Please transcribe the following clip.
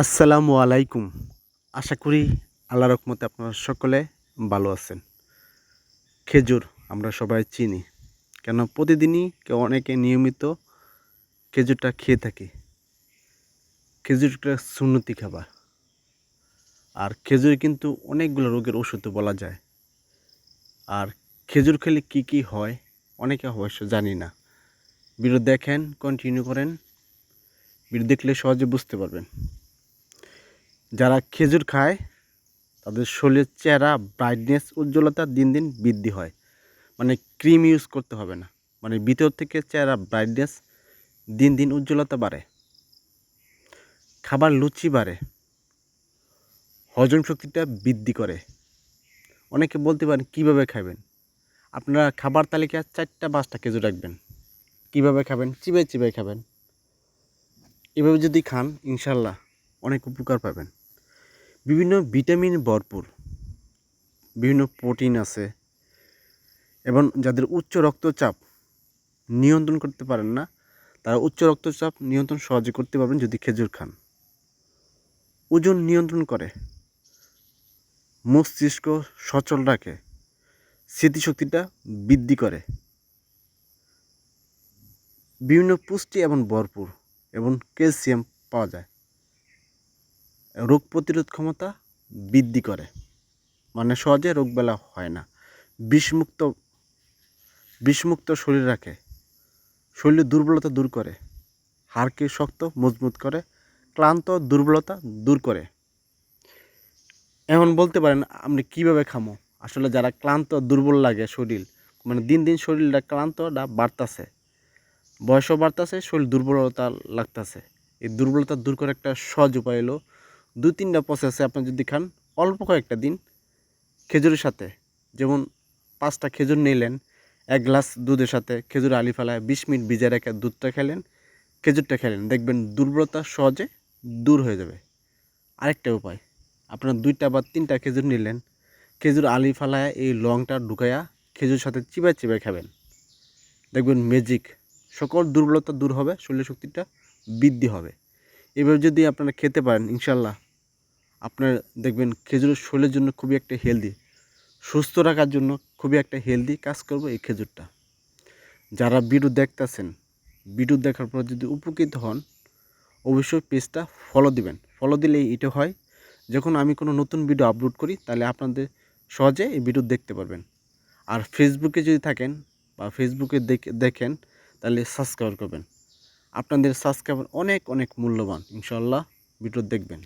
আসসালামু আলাইকুম। আশা করি আল্লাহ রকমতে আপনারা সকলে ভালো আছেন। খেজুর আমরা সবাই চিনি, কেন প্রতিদিনই কেউ অনেকে নিয়মিত খেজুরটা খেয়ে থাকি। খেজুরটা সুন্নতি খাবার। আর খেজুর কিন্তু অনেকগুলো রোগের ওষুধ বলা যায়। আর খেজুর খেলে কি কি হয়, অনেকে অবশ্য জানি না। ভিডিও দেখেন কন্টিনিউ করেন। ভিডিও দেখলে সহজে বুঝতে পারবেন। যারা খেজুর খায়, তাদের শরীরের চেহারা ব্রাইটনেস উজ্জ্বলতা দিন দিন বৃদ্ধি হয়। মানে ক্রিম ইউজ করতে হবে না। মানে ভিতর থেকে চেহারা ব্রাইটনেস দিন দিন উজ্জ্বলতা বাড়ে। খাবার লুচি বাড়ে। হজম শক্তিটা বৃদ্ধি করে। অনেকে বলতে পারেন, কীভাবে খাবেন? আপনারা খাবার তালিকায় চারটা পাঁচটা খেজুর রাখবেন। কীভাবে খাবেন? চিবাই চিবাই খাবেন। এভাবে যদি খান, ইনশাল্লাহ অনেক উপকার পাবেন। বিভিন্ন ভিটামিন ভরপুর, বিভিন্ন প্রোটিন আছে এবং যাদের উচ্চ রক্তচাপ নিয়ন্ত্রণ করতে পারেন না, তারা উচ্চ রক্তচাপ নিয়ন্ত্রণ সহজে করতে পারবেন যদি খেজুর খান। ওজন নিয়ন্ত্রণ করে, মস্তিষ্ক সচল রাখে, স্মৃতিশক্তিটা বৃদ্ধি করে। বিভিন্ন পুষ্টি এবং ভরপুর এবং ক্যালসিয়াম পাওয়া যায়। রোগ প্রতিরোধ ক্ষমতা বৃদ্ধি করে। মানে সহজে রোগবেলা হয় না। বিষমুক্ত বিষমুক্ত শরীর রাখে। শরীরের দুর্বলতা দূর করে। হাড়কে শক্ত, মজবুত করে। ক্লান্ত, দুর্বলতা দূর করে। এমন বলতে পারেন আপনি কীভাবে খামো? আসলে যারা ক্লান্ত, দুর্বল লাগে শরীর মানে দিন দিন শরীরটা ক্লান্তটা বাড়তাছে। বয়সও বাড়তাছে, শরীর দুর্বলতা লাগতেছে। এই দুর্বলতা দূর করে একটা সহজ উপায় হলো দু তিনটা প্রসেসে আপনি যদি খান, অল্প কয়েকটা দিন খেজুরের সাথে, যেমন পাঁচটা খেজুর নিলেন, এক গ্লাস দুধের সাথে খেজুর আলি ফেলায় বিশ মিনিট ভিজে রেখে দুধটা খেলেন, খেজুরটা খেলেন, দেখবেন দুর্বলতা সহজে দূর হয়ে যাবে। আরেকটা উপায়, আপনার দুইটা বা তিনটা খেজুর নিলেন, খেজুর আলি ফালায় এই লংটা ঢুকাইয়া খেজুর সাথে চিবাই চিবাই খাবেন। দেখবেন ম্যাজিক সকল দুর্বলতা দূর হবে, শরীর শক্তিটা বৃদ্ধি হবে। এভাবে যদি আপনারা খেতে পারেন, ইনশাল্লাহ আপনার দেখবেন খেজুর শরীরের জন্য খুবই একটা হেলদি সুস্থ রাখার জন্য খুবই একটা হেলদি কাজ করব এই খেজুরটা। যারা ভিডিও দেখতেছেন ভিডিও দেখার পর যদি উপকৃত হন, অবশ্যই পেজটা ফলো দিবেন। ফলো দিলে এটা হয়, যখন আমি কোনো নতুন ভিডিও আপলোড করি, তাহলে আপনাদের সহজে এই ভিডিও দেখতে পারবেন। আর ফেসবুকে যদি থাকেন বা ফেসবুকে দেখেন, তাহলে সাবস্ক্রাইব করবেন। আপনাদের সাবস্ক্রাইবার অনেক অনেক মূল্যবান। ইনশাল্লাহ ভিডিও দেখবেন।